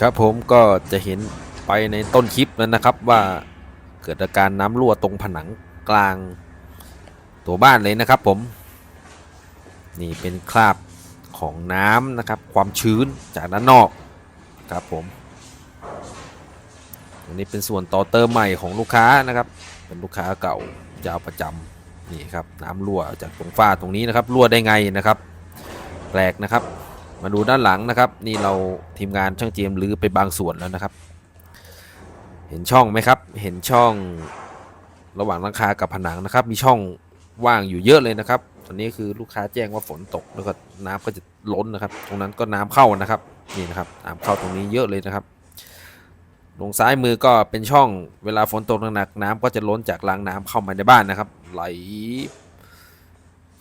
ครับผมก็จะเห็นไปในต้นคลิปนั้นนะครับว่าเกิดอาการน้ำรั่วตรงผนังกลางตัวบ้านเลยนะครับผม นี่เป็นคราบของน้ำนะครับ ความชื้นจากด้านนอกครับผมอันนี้เป็นส่วนต่อเติมใหม่ของลูกค้านะครับ เป็นลูกค้าเก่าเจ้าประจำนี่ครับน้ำรั่วจากตรงฝ้าตรงนี้นะครับรั่วได้ไงนะครับ แปลกนะครับ มาดูด้านหลังนะครับ นี่เราทีมงานช่างเจมรื้อไปบางส่วนแล้วนะครับ เห็นช่องไหมครับ เห็นช่องระหว่างหลังคากับผนังนะครับ มีช่องว่างอยู่เยอะเลยนะครับ ตอนนี้คือลูกค้าแจ้งว่าฝนตกแล้วก็น้ำก็จะล้นนะครับ ตรงนั้นก็น้ำเข้านะครับ นี่นะครับน้ำเข้าตรงนี้เยอะเลยนะครับตรงซ้ายมือก็เป็นช่องเวลาฝนตกหนักๆน้ำก็จะล้นจากรางน้ำเข้ามาในบ้านนะครับ ไหล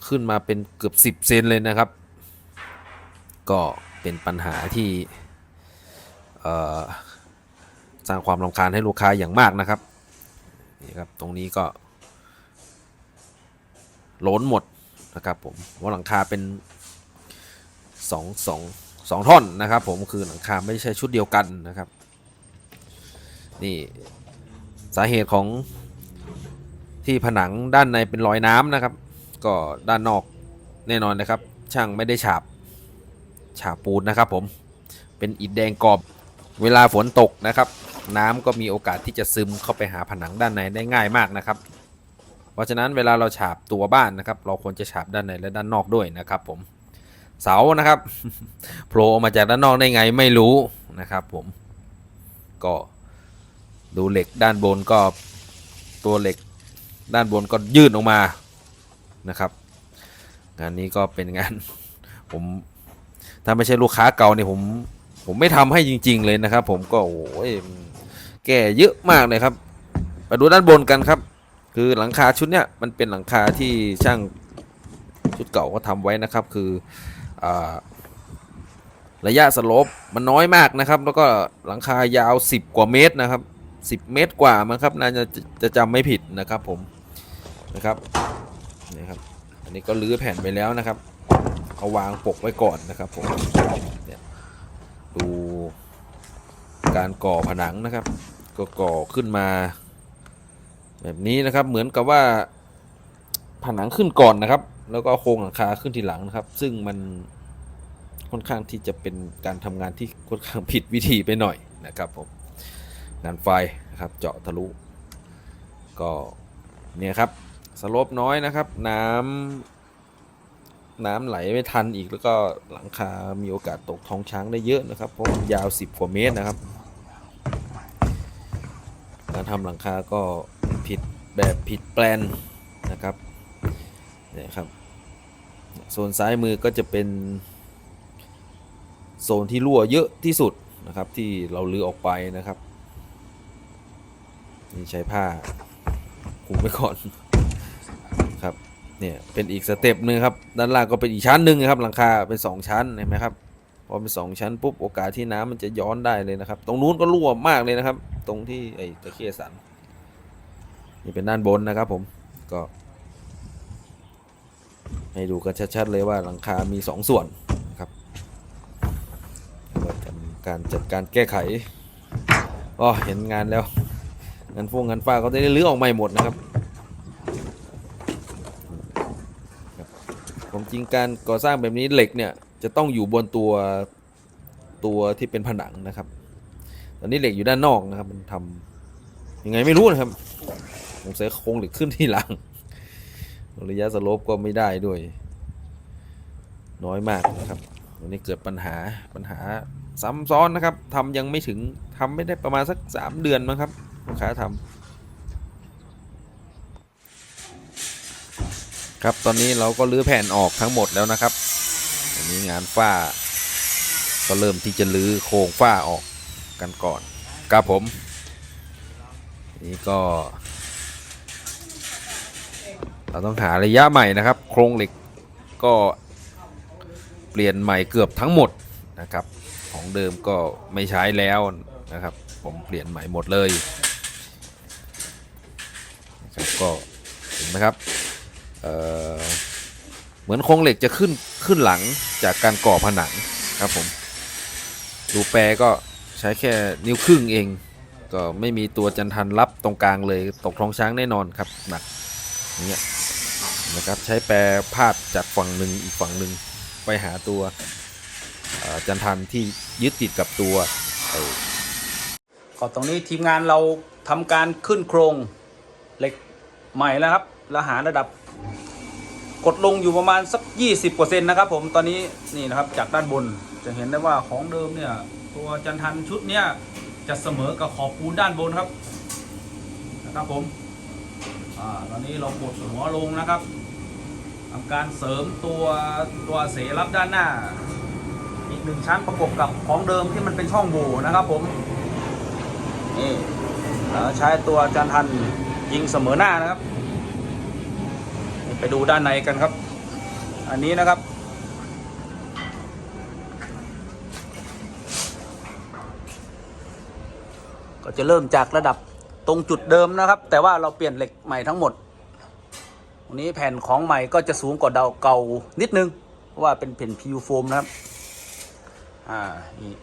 ขึ้นมาเป็นเกือบ 10 เซนเลยนะครับ ก็เป็นปัญหาที่สร้างความรำคาญให้ลูกค้าอย่างมากนะครับนี่ครับตรงนี้ก็ล้นหมดนะครับผมเพราหลังคาเป็นสองสองสองท่อนนะครับ ผมคือหลังคาไม่ใช่ชุดเดียวกันนะครับ นี่สาเหตุของที่ผนังด้านในเป็นรอยน้ำนะครับ ก็ด้านนอกแน่นอนนะครับ ช่างไม่ได้ฉาบ ฉาบปูนนะครับผมเป็นอิฐแดงกรอบ เวลาฝนตกนะครับ น้ำก็มีโอกาสที่จะซึมเข้าไปหาผนังด้านในได้ง่ายมากนะครับ เพราะฉะนั้นเวลาเราฉาบตัวบ้านนะครับ เราควรจะฉาบด้านในและด้านนอกด้วยนะครับ ผมเสานะครับโผล่ออกมาจากด้านนอกได้ไงไม่รู้นะครับ ผมก็ดูเหล็กด้านบนก็ตัวเหล็กด้านบนก็ยื่นออกมานะครับ งานนี้ก็เป็นงานผม ถ้าไม่ใช่ลูกค้าเก่าเนี่ยผม ผมไม่ทำให้จริง ๆ เลยนะครับ ผมก็โอ้ยแก่เยอะมากเลยครับมาดูด้านบนกันครับ คือหลังคาชุดเนี้ยมันเป็นหลังคาที่ช่างชุดเก่าก็ทำไว้นะครับ คืออระยะสลปมันน้อยมากนะครับ แล้วก็หลังคายาว 10 กว่าเมตรนะครับ 10 เมตรกว่ามั้งครับน่าจะจะจำไม่ผิดนะครับผมนะครับนี่ครับ อันนี้ก็รื้อแผ่นไปแล้วนะครับ เอาวางปกไว้ก่อนนะครับผมเนี่ยดูการก่อผนังนะครับ ก็ก่อขึ้นมา แบบนี้นะครับเหมือนกับว่า ผนังขึ้นก่อนนะครับ แล้วก็โครงหลังคาขึ้นทีหลังนะครับ ซึ่งมันค่อนข้างที่จะเป็นการทำงานที่ค่อนข้างผิดวิธีไปหน่อยนะครับผมงานไฟนะครับเจาะทะลุ ก็เนี่ยครับสลปน้อยนะครับ น้ำ น้ำไหลไม่ทันอีกแล้วก็หลังคา มีโอกาสตกท้องช้างได้เยอะนะครับ เพราะมันยาว 10 กว่าเมตรนะครับ การทำหลังคาก็ผิดแบบผิดแปลนนะครับนี่ครับ โซนซ้ายมือก็จะเป็น โซนที่รั่วเยอะที่สุดนะครับ ที่เราลือออกไปนะครับ นี่ใช้ผ้าคลุมไว้ก่อน เนี่ยเป็นอีกสเต็ปหนึ่งครับด้านล่างก็เป็นอีกชั้นหนึ่งครับหลังคาเป็น 2 ชั้นเห็นไหมครับพอเป็นสองชั้นปุ๊บโอกาสที่น้ำมันจะย้อนได้เลยนะครับ ตรงนู้นก็รั่วมากเลยนะครับ ตรงที่ไอ้ตะเคียสันนี่เป็นด้านบนนะครับ ผมก็ ให้ดูกันชัดๆเลยว่าหลังคา มี 2 ส่วนนะครับก็จะมีการจัดการแก้ไขก็เห็นงานแล้วงานฟงงานฟ้าก็ได้รื้อออกใหม่หมดนะครับ ผมจ ริงการก่อสร้างแบบนี้เหล็กเนี่ยจะต้องอยู่บนตัวตัวที่เป็นผนังนะครับ ตอนนี้เหล็กอยู่ด้านนอกนะครับ มันทำยังไงไม่รู้นะครับ ผมเสียโครงเหล็กขึ้นที่หลัง ระยะสโลปก็ไม่ได้ด้วย น้อยมากนะครับวันนี้เกิดปัญหาปัญหาซ้ำซ้อนนะครับทำยังไม่ถึงทำไม่ได้ประมาณสักสามเดือนมั้งครับลูกค้าทำ ครับตอนนี้เราก็รื้อแผ่นออกทั้งหมดแล้วนะครับอันนี้งานฝ้า ก็เริ่มที่จะรื้อโครงฝ้าออกกันก่อนครับผม นี่ก็ เราต้องหาระยะใหม่นะครับ โครงเหล็กก็เปลี่ยนใหม่เกือบทั้งหมดนะครับ ของเดิมก็ไม่ใช้แล้วนะครับ ผมเปลี่ยนใหม่หมดเลยนะครับก็เห็นไหมครับ เเหมือนโครงเหล็กจะขึ้นขึ้นหลังจากการก่อผนังครับผม ดูแปรก็ใช้แค่นิ้วครึ่งเอง ก็ไม่มีตัวจันทันรับตรงกลางเลยตกท้องช้างแน่นอนครับหนักอย่างเงี้ยนะครับใช้แปรพาดจากฝั่งหนึ่งอีกฝั่งหนึ่งไปหาตัวจันทันที่ยึดติดกับตัวไอ้ก็ตรงนี้ทีมงานเราทำการขึ้นโครงเหล็กใหม่แล้วครับแล้วหาระดับ กดลงอยู่ประมาณสัก 20%นะครับผมตอนนี้นี่นะครับจากด้านบนจะเห็นได้ว่าของเดิมเนี่ย ตัวจันทันชุดเนี่ยจะเสมอกับขอบปูนด้านบนครับนะครับผมอ่าตอนนี้เรากดหัวลงนะครับทำการเสริมตัวตัวเสรับด้านหน้า อีกหนึ่งชั้นประกบกับของเดิมที่มันเป็นช่องโหว่นะครับผมนี่ใช้ตัวจานทันยิงเสมอหน้านะครับ ไปดูด้านในกันครับ อันนี้นะครับ ก็จะเริ่มจากระดับตรงจุดเดิมนะครับ แต่ว่าเราเปลี่ยนเหล็กใหม่ทั้งหมดวันนี้แผ่นของใหม่ก็จะสูงกว่าเดาเก่านิดนึง เพราะว่าเป็นแผ่นพิวโฟมนะครับ อ่านี่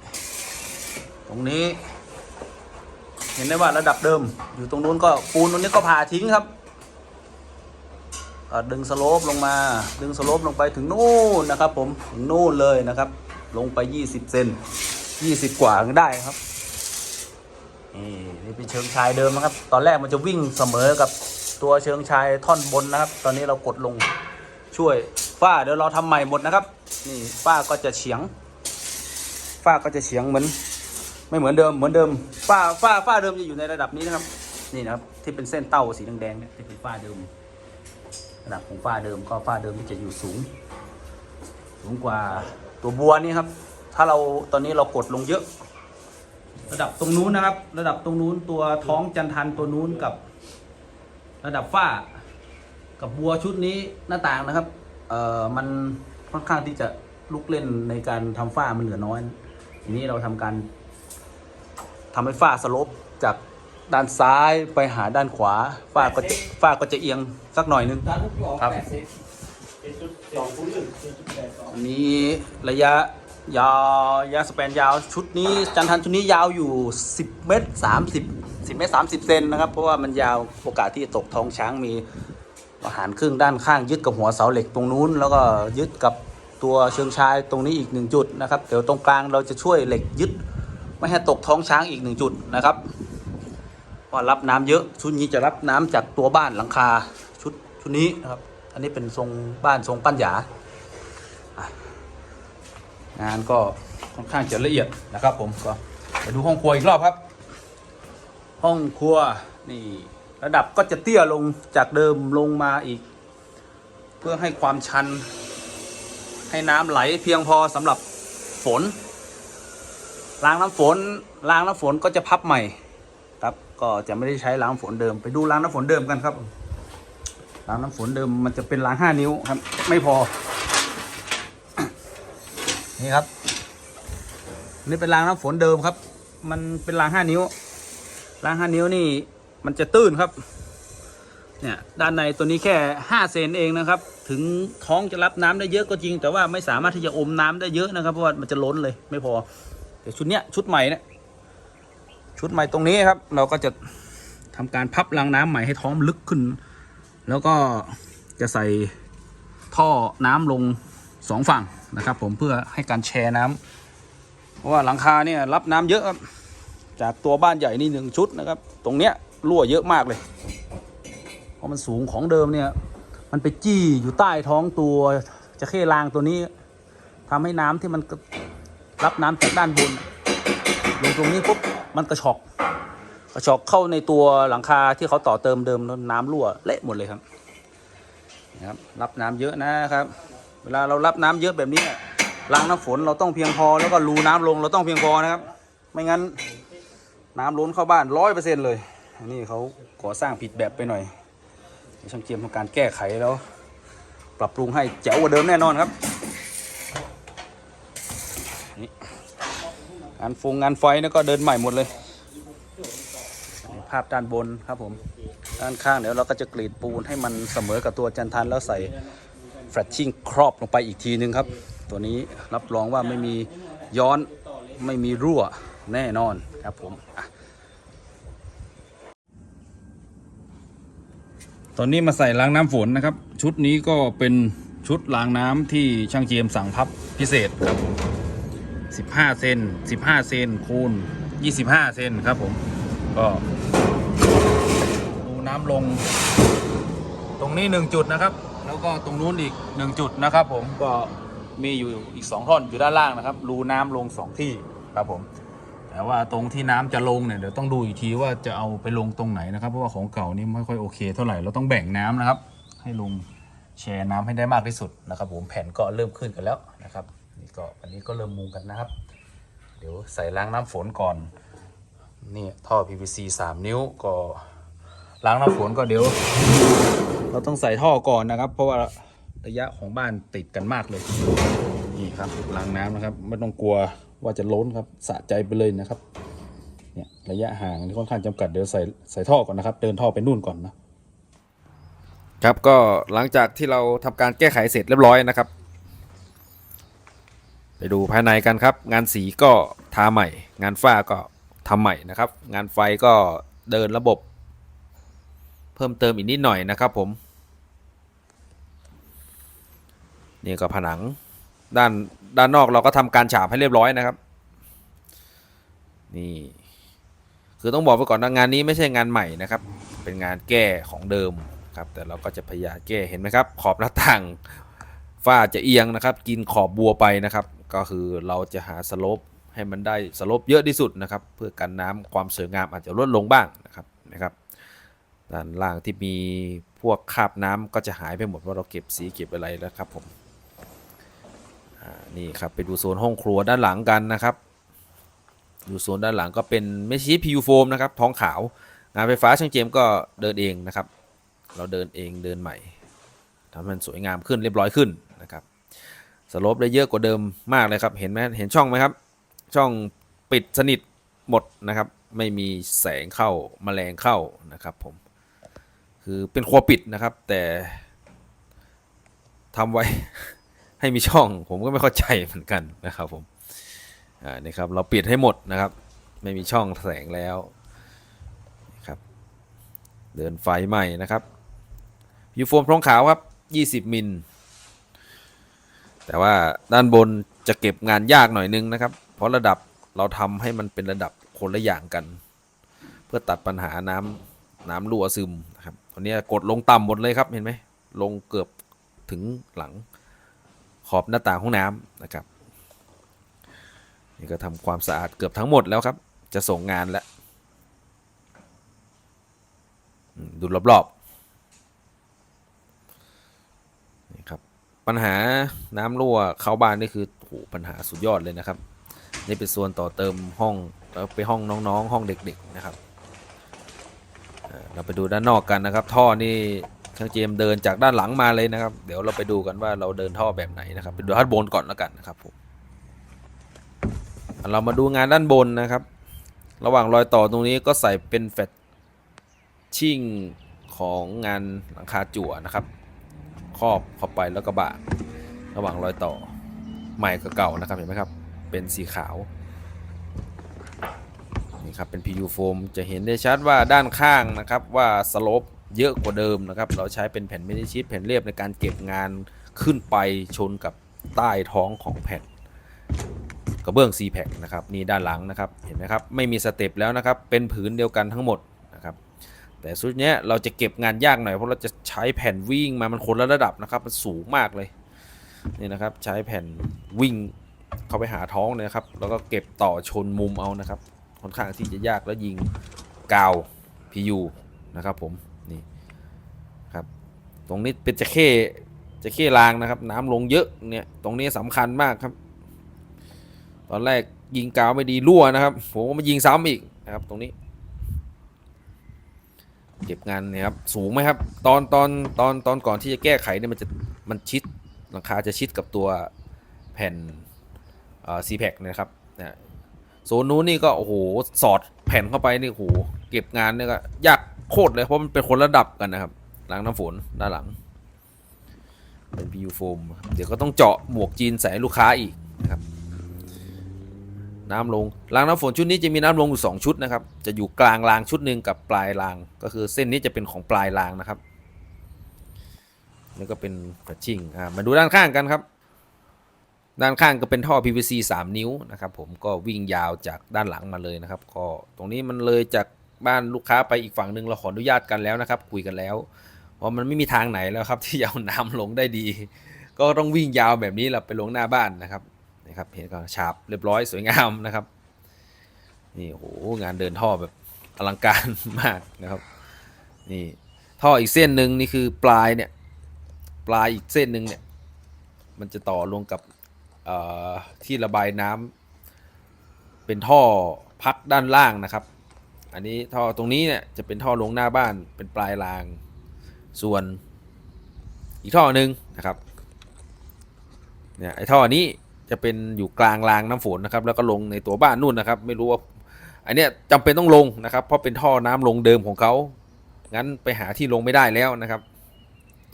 ตรงนี้ เห็นได้ว่าระดับเดิม อยู่ตรงนู้นก็ปูนตรงนี้ก็ผ่าทิ้งครับ ดึงสโลปลงมา ดึงสโลปลงไปถึงนู่นนะครับผมถึงนู่นเลยนะครับ ลงไป 20 เซน20 กว่าก็ได้ครับนี่นี่เป็นเชิงชายเดิมนะครับ ตอนแรกมันจะวิ่งเสมอกับตัวเชิงชายท่อนบนนะครับ ตอนนี้เรากดลงช่วยฝ้าเดี๋ยวเราทำใหม่หมดนะครับ นี่ฝ้าก็จะเฉียงฝ้าก็จะเฉียงเหมือน ไม่เหมือนเดิมเหมือนเดิมฝ้าฝ้าฝ้าเดิมจะอยู่ในระดับนี้นะครับ นี่นะครับที่เป็นเส้นเต้าสีแดงๆเนี่ยที่เป็นฝ้าเดิม ระดับของฝ้าเดิมก็ฝ้าเดิมที่จะอยู่สูง สูงกว่าตัวบัวนี่ครับ ถ้าเราตอนนี้เรากดลงเยอะ ระดับตรงนู้นนะครับ ระดับตรงนู้นตัวท้องจันทันตัวนู้นกับ ระดับฝ้า กับบัวชุดนี้หน้าต่างนะครับ เอ่อมันค่อนข้างที่จะลุกเล่นในการทำฝ้ามันเหลือน้อย ทีนี้เราทำการทำให้ฝ้าสลบจาก ด้านซ้ายไปหาด้านขวาฝ้าก็จะฝ้าก็จะเอียงสักหน่อยนึงครับอันนี้ระยะยาวระยะสแปนยาวชุดนี้จันทันชุดนี้ยาวอยู่ 10 เมตร 30 10เมตร30 เซนนะครับเพราะว่ามันยาวโอกาสที่จะตกท้องช้างมีอาหารครึ่งด้านข้างยึดกับหัวเสาเหล็กตรงนู้น แล้วก็ยึดกับตัวเชิงชายตรงนี้อีกหนึ่งจุดนะครับเดี๋ยวตรงกลางเราจะช่วยเหล็กยึด ไม่ให้ตกท้องช้างอีกหนึ่งจุดนะครับ เพราะรับน้ำเยอะชุดนี้จะรับน้ำจากตัวบ้านหลังคาชุดชุดนี้นะครับ อันนี้เป็นทรงบ้านทรงปั้นหยางานก็ค่อนข้างจะละเอียดนะครับ ผมก็ไปดูห้องครัวอีกรอบครับ ห้องครัวนี่ระดับก็จะเตี้ยลงจากเดิมลงมาอีก เพื่อให้ความชัน ให้น้ำไหลเพียงพอสำหรับฝนรางน้ำฝนรางน้ำฝนก็จะพับใหม่ ก็จะไม่ได้ใช้รางฝนเดิม ไปดูรางน้ำฝนเดิมกันครับรางน้ำฝนเดิมมันจะเป็นรางห้านิ้วครับ ไม่พอ นี่ครับ นี่เป็นรางน้ำฝนเดิมครับ มันเป็นรางห้านิ้วรางห้านิ้วนี่มันจะตื้นครับ เนี่ยด้านในตัวนี้แค่ห้าเซนเองนะครับ ถึงท้องจะรับน้ำได้เยอะก็จริง แต่ว่าไม่สามารถที่จะอมน้ำได้เยอะนะครับเพราะว่ามันจะล้นเลยไม่พอแต่ชุดเนี้ยชุดใหม่เนี่ย ชุดใหม่ตรงนี้ครับ เราก็จะทำการพับรางน้ำใหม่ให้ท้องลึกขึ้น แล้วก็จะใส่ท่อน้ำลงสองฝั่งนะครับ ผมเพื่อให้การแชร์น้ำเพราะว่าหลังคาเนี่ยรับน้ำเยอะครับจากตัวบ้านใหญ่นี่หนึ่งชุดนะครับ ตรงเนี้ยรั่วเยอะมากเลย เพราะมันสูงของเดิมเนี่ย มันไปจี้อยู่ใต้ท้องตัวจะเข้รางตัวนี้ทำให้น้ำที่มันระรับน้ำจากด้านบนลงตรงนี้ปุ๊บ มันกระชอกกระชอกเข้าในตัวหลังคาที่เขาต่อเติมเดิมน้ำรั่วเละหมดเลยครับนะครับ รับน้ำเยอะนะครับ เวลาเรารับน้ำเยอะแบบนี้รางน้ำฝนเราต้องเพียงพอแล้วก็รูน้ำลงเราต้องเพียงพอนะครับ ไม่งั้นน้ำล้นเข้าบ้านร้อยเปอร์เซ็นเลยอันนี้เขาก่อสร้างผิดแบบไปหน่อยช่างเจียมทำการแก้ไขแล้ว ปรับปรุงให้แจ๋วกว่าเดิมแน่นอนครับ งานฟงงานไฟนี่ก็เดินใหม่หมดเลย ภาพด้านบนครับผม ด้านข้างเดี๋ยวเราก็จะกรีดปูนให้มันเสมอกับตัวจันทันแล้วใส่แฟลชชิ่งครอบลงไปอีกทีนึงครับ ตัวนี้รับรองว่าไม่มีย้อนไม่มีรั่วแน่นอนครับผมตอนนี้มาใส่ล้างน้ำฝนนะครับ ชุดนี้ก็เป็นชุดล้างน้ำที่ช่างเจียมสั่งพับพิเศษครับผม 15 เซน 15 เซนคูณ 25 เซนครับผม ก็ดูน้ำลง ตรงนี้ 1 จุดนะครับ แล้วก็ตรงนู้นอีก 1 จุดนะครับผม ก็มีอยู่อีก 2 ท่อนอยู่ด้านล่างนะครับ รูน้ำลง 2 ที่ครับผม แต่ว่าตรงที่น้ำจะลงเนี่ยเดี๋ยวต้องดูอีกทีว่าจะเอาไปลงตรงไหนนะครับ เพราะว่าของเก่านี่ไม่ค่อยโอเคเท่าไหร่ เราต้องแบ่งน้ำนะครับ ให้ลงแชร์น้ำให้ได้มากที่สุดนะครับผม แผ่นก็เริ่มขึ้นกันแล้วนะครับ นี่ก็อันนี้ก็เริ่มมุงกันนะครับ เดี๋ยวใส่ล้างน้ำฝนก่อน นี่ท่อ PVC 3 นิ้วก็ล้างน้ำฝนก็เดี๋ยว เราต้องใส่ท่อก่อนนะครับ เพราะว่าระยะของบ้านติดกันมากเลย นี่ครับล้างน้ำนะครับ ไม่ต้องกลัวว่าจะล้นครับสะใจไปเลยนะครับเนี่ยระยะห่างนี่ค่อนข้างจำกัดเดี๋ยวใส่ใส่ท่อก่อนนะครับ เดินท่อไปนู่นก่อนนะครับก็หลังจากที่เราทำการแก้ไขเสร็จเรียบร้อยนะครับ ไปดูภายในกันครับ งานสีก็ทาใหม่ งานฝ้าก็ทำใหม่นะครับ งานไฟก็เดินระบบ เพิ่มเติมอีกนิดหน่อยนะครับผม นี่ก็ผนังด้านด้านนอกเราก็ทำการฉาบให้เรียบร้อยนะครับ นี่คือต้องบอกไว้ก่อนว่างานนี้ไม่ใช่งานใหม่นะครับ เป็นงานแก้ของเดิมครับ แต่เราก็จะพยายามแก้เห็นไหมครับ ขอบหน้าต่างฝ้าจะเอียงนะครับ กินขอบบัวไปนะครับ ก็คือเราจะหาสโลปให้มันได้สโลปเยอะที่สุดนะครับ เพื่อกันน้ำความสวยงามอาจจะลดลงบ้างนะครับนะครับด้านล่างที่มีพวกคราบน้ำก็จะหายไปหมดเพราะเราเก็บสีเก็บอะไรแล้วครับผมนี่ครับไปดูโซนห้องครัวด้านหลังกันนะครับดูโซนด้านหลังก็เป็นไม่ใช่พิวโฟมนะครับท้องขาวงานไฟฟ้าช่างเจมก็เดินเองนะครับ เราเดินเองเดินใหม่ทำให้มันสวยงามขึ้นเรียบร้อยขึ้น สโลปได้เยอะกว่าเดิมมากเลยครับ เห็นไหมเห็นช่องไหมครับ ช่องปิดสนิทหมดนะครับ ไม่มีแสงเข้าแมลงเข้านะครับผม คือเป็นครัวปิดนะครับ แต่ทำไว้ให้มีช่อง ผมก็ไม่เข้าใจเหมือนกันนะครับผม อ่า นี่ครับ เราปิดให้หมดนะครับ ไม่มีช่องแสงแล้วครับ เดินไฟใหม่นะครับยูโฟมทองขาวครับ 20 มิล แต่ว่าด้านบนจะเก็บงานยากหน่อยนึงนะครับ เพราะระดับเราทำให้มันเป็นระดับคนละอย่างกัน เพื่อตัดปัญหาน้ำน้ำรั่วซึมนะครับตอนนี้กดลงต่ำหมดเลยครับเห็นไหมลงเกือบถึงหลังขอบหน้าต่างห้องน้ำนะครับนี่ก็ทำความสะอาดเกือบทั้งหมดแล้วครับ จะส่งงานแล้วดูรอบๆนี่ครับ ปัญหาน้ำรั่วเข้าบ้านนี่คือโหปัญหาสุดยอดเลยนะครับ นี่เป็นส่วนต่อเติมห้องแล้วไปห้องน้องๆ ห้องเด็กๆนะครับ เราไปดูด้านนอกกันนะครับ ท่อนี่ช่างเจมเดินจากด้านหลังมาเลยนะครับ เดี๋ยวเราไปดูกันว่าเราเดินท่อแบบไหนนะครับไปดูด้านบนก่อนแล้วกันนะครับผมเรามาดูงานด้านบนนะครับ ระหว่างรอยต่อตรงนี้ก็ใส่เป็นแฟตชิ่งของงานหลังคาจั่วนะครับ ครอบเข้าไปแล้วก็บะระหว่างรอยต่อใหม่กับเก่านะครับเห็นไหมครับเป็นสีขาวนี่ครับเป็น PU โฟมจะเห็นได้ชัดว่าด้านข้างนะครับว่าสโลปเยอะกว่าเดิมนะครับเราใช้เป็นแผ่นไม่ได้ชิดแผ่นเรียบในการเก็บงานขึ้นไปชนกับใต้ท้องของแผ่นกระเบื้อง c p a c นะครับนี่ด้านหลังนะครับเห็นไหมครับไม่มีสเต็ปแล้วนะครับเป็นผืนเดียวกันทั้งหมด แต่ชุดเนี้ยเราจะเก็บงานยากหน่อยเพราะเราจะใช้แผ่นวิ่งมามันคนละระดับนะครับ มันสูงมากเลยนี่นะครับใช้แผ่นวิ่งเข้าไปหาท้องเลยนะครับ แล้วก็เก็บต่อชนมุมเอานะครับค่อนข้างที่จะยากแล้วยิงกาว PU นะครับผมนี่ครับตรงนี้เป็นจะเข้จะเข้รางนะครับ น้ำลงเยอะเนี่ยตรงนี้สำคัญมากครับ ตอนแรกยิงกาวไม่ดีรั่วนะครับผมก็มายิงซ้ำอีกนะครับตรงนี้ เก็บงานเนี่ยครับสูงไหมครับ ตอนตอนตอนตอนก่อนที่จะแก้ไขเนี่ยมันจะมันชิดหลังคาจะชิดกับตัวแผ่นเอ่อซีแพคนะครับนะโซนนู้นนี่ก็โอ้โหสอดแผ่นเข้าไปนี่โอ้โหเก็บงานเนี่ยก็ยากโคตรเลยเพราะมันเป็นคนระดับกันนะครับล้างน้ำฝนด้านหลัง เป็น PU โฟมเดี๋ยวก็ต้องเจาะหมวกจีนใส่ลูกค้าอีกนะครับ น้ำลงรางน้ำฝนชุดนี้จะมีน้ำลงอยู่สองชุดนะครับ จะอยู่กลางรางชุดหนึ่งกับปลายราง ก็คือเส้นนี้จะเป็นของปลายรางนะครับ แล้วก็เป็นแฟชชิ่งอ่ามาดูด้านข้างกันครับ ด้านข้างก็เป็นท่อ PVC 3 นิ้วนะครับผมก็วิ่งยาวจากด้านหลังมาเลยนะครับ ก็ตรงนี้มันเลยจากบ้านลูกค้าไปอีกฝั่งหนึ่งเราขออนุญาตกันแล้วนะครับ คุยกันแล้วเพรามันไม่มีทางไหนแล้วครับที่จะเอาน้ำลงได้ดี ก็ต้องวิ่งยาวแบบนี้แหละไปลงหน้าบ้านนะครับ นะครับเห็นก็ฉาบเรียบร้อยสวยงามนะครับนี่โหงานเดินท่อแบบอลังการมากนะครับนี่ท่ออีกเส้นหนึ่งนี่คือปลายเนี่ยปลายอีกเส้นหนึ่งเนี่ยมันจะต่อลงกับที่ระบายน้ำเป็นท่อพักด้านล่างนะครับ อันนี้ท่อตรงนี้เนี่ยจะเป็นท่อลงหน้าบ้านเป็นปลายราง ส่วนอีกท่อหนึ่งนะครับเนี่ยไอ้ท่อนี้ จะเป็นอยู่กลางรางน้ำฝนนะครับ แล้วก็ลงในตัวบ้านนู่นนะครับ ไม่รู้ว่า อันเนี้ยจำเป็นต้องลงนะครับ เพราะเป็นท่อน้ำลงเดิมของเขางั้นไปหาที่ลงไม่ได้แล้วนะครับ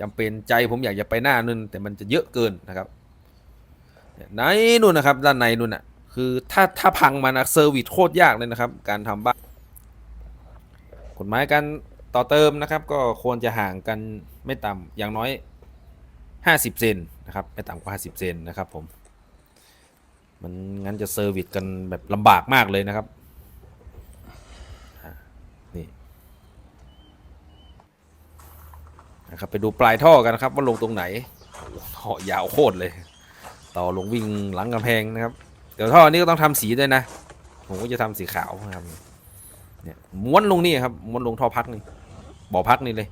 จำเป็นใจผมอยากจะไปหน้านู่นแต่มันจะเยอะเกินนะครับเนี่ยในนู่นนะครับ ด้านในนู่นน่ะคือถ้าถ้าพังมานะเซอร์วิสโคตรยากเลยนะครับ การทำบ้านกฎหมายการต่อเติมนะครับ ก็ควรจะห่างกันไม่ต่ำอย่างน้อย 50 เซนนะครับ ไม่ต่ำกว่า 50 เซนนะครับผม มันงั้นจะเซอร์วิสกันแบบลำบากมากเลยนะครับนี่นะครับไปดูปลายท่อกันนะครับ ว่าลงตรงไหนท่อยาวโคตรเลย ต่อลงวิ่งหลังกำแพงนะครับ เดี๋ยวท่อนี้ก็ต้องทำสีด้วยนะ ผมก็จะทำสีขาวนะครับเนี่ยม้วนลงนี่ครับม้วนลงท่อพักนี่บ่อพักนี่เลย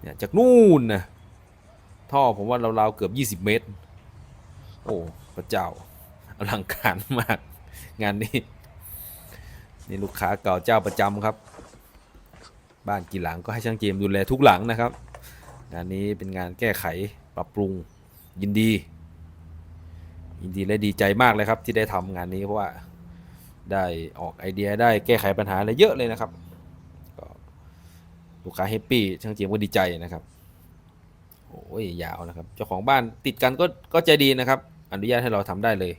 เนี่ยจากนู่นนะท่อผมว่าเราวๆเกือบ 20 เมตร โอ้พระเจ้า อลังการมาก งานนี้ นี่ลูกค้าเก่าเจ้าประจำครับ บ้านกี่หลังก็ให้ช่างเจมดูแลทุกหลังนะครับ งานนี้เป็นงานแก้ไขปรับปรุงยินดี ยินดีและดีใจมากเลยครับที่ได้ทำงานนี้เพราะว่าได้ออกไอเดียได้แก้ไขปัญหาอะไรเยอะเลยนะครับก็ลูกค้าแฮปปี้ช่างเจมก็ดีใจนะครับโอ้ยยาวนะครับ เจ้าของบ้านติดกันก็ก็ใจดีนะครับ อนุญาตให้เราทำได้เลย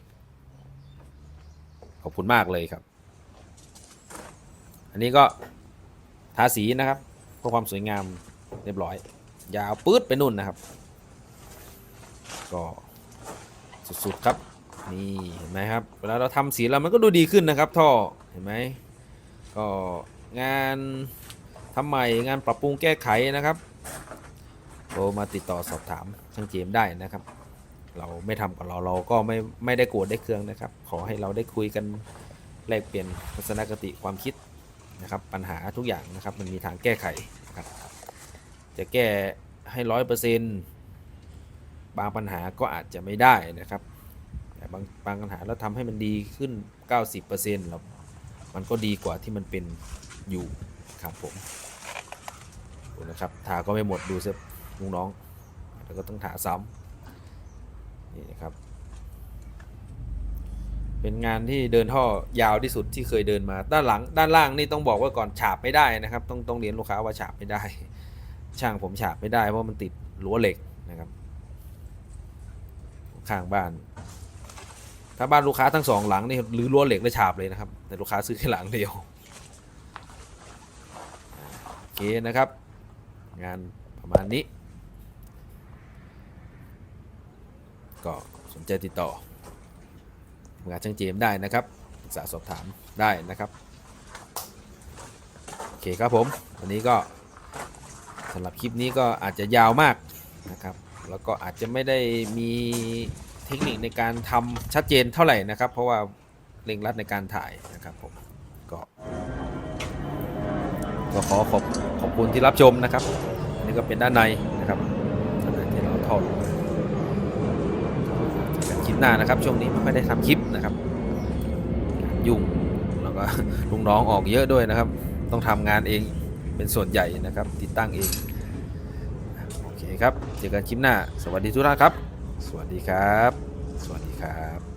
ขอบคุณมากเลยครับ อันนี้ก็ทาสีนะครับเพื่อความสวยงามเรียบร้อย ยาวปื๊ดไปนู่นนะครับ ก็สุดๆครับ นี่เห็นไหมครับเวลาเราทำสีแล้วมันก็ดูดีขึ้นนะครับท่อเห็นไหมก็งานทำใหม่งานปรับปรุงแก้ไขนะครับโทรมาติดต่อสอบถามช่างเจมได้นะครับ เราไม่ทำกับเราเราก็ไม่ไม่ได้โกรธได้เคืองนะครับ ขอให้เราได้คุยกันแลกเปลี่ยนทัศนคติความคิดนะครับ ปัญหาทุกอย่างนะครับ มันมีทางแก้ไขนะครับ จะแก้ให้ร้อยเปอร์เซ็นต์บางปัญหาก็อาจจะไม่ได้นะครับแต่บางบางปัญหาแล้วทำให้มันดีขึ้น 90%แล้วมันก็ดีกว่าที่มันเป็นอยู่ครับผมนะครับทาก็ไม่หมดดูเซลุงน้องแล้วก็ต้องถาซ้ำ นี่นะครับ เป็นงานที่เดินท่อยาวที่สุดที่เคยเดินมา ด้านหลัง ด้านล่างนี่ต้องบอกว่าก่อนฉาบไม่ได้นะครับ ต้องต้องเรียนลูกค้าว่าฉาบไม่ได้ ช่างผมฉาบไม่ได้เพราะมันติดรั้วเหล็กนะครับข้างบ้าน ถ้าบ้านลูกค้าทั้งสองหลังนี่หรือรั้วเหล็กและฉาบเลยนะครับ แต่ลูกค้าซื้อแค่หลังเดียวโอเคนะครับ งานประมาณนี้ ก็สนใจติดต่องานช่างเจมได้นะครับปรึกษาสอบถามได้นะครับโอเคครับผมวันนี้ก็สำหรับคลิปนี้ก็อาจจะยาวมากนะครับ แล้วก็อาจจะไม่ได้มีเทคนิคในการทำชัดเจนเท่าไหร่นะครับ เพราะว่าเร่งรัดในการถ่ายนะครับผมก็ก็ขอขอบขอบคุณที่รับชมนะครับ นี่ก็เป็นด้านในนะครับที่เราทอดลงมา หน้านะครับ ช่วงนี้ไม่ค่อยได้ทำคลิปนะครับ ยุ่งแล้วก็ลุงน้องออกเยอะด้วยนะครับ ต้องทำงานเองเป็นส่วนใหญ่นะครับ ติดตั้งเองโอเคครับเจอกันคลิปหน้า สวัสดีทุกท่านครับ สวัสดีครับ สวัสดีครับ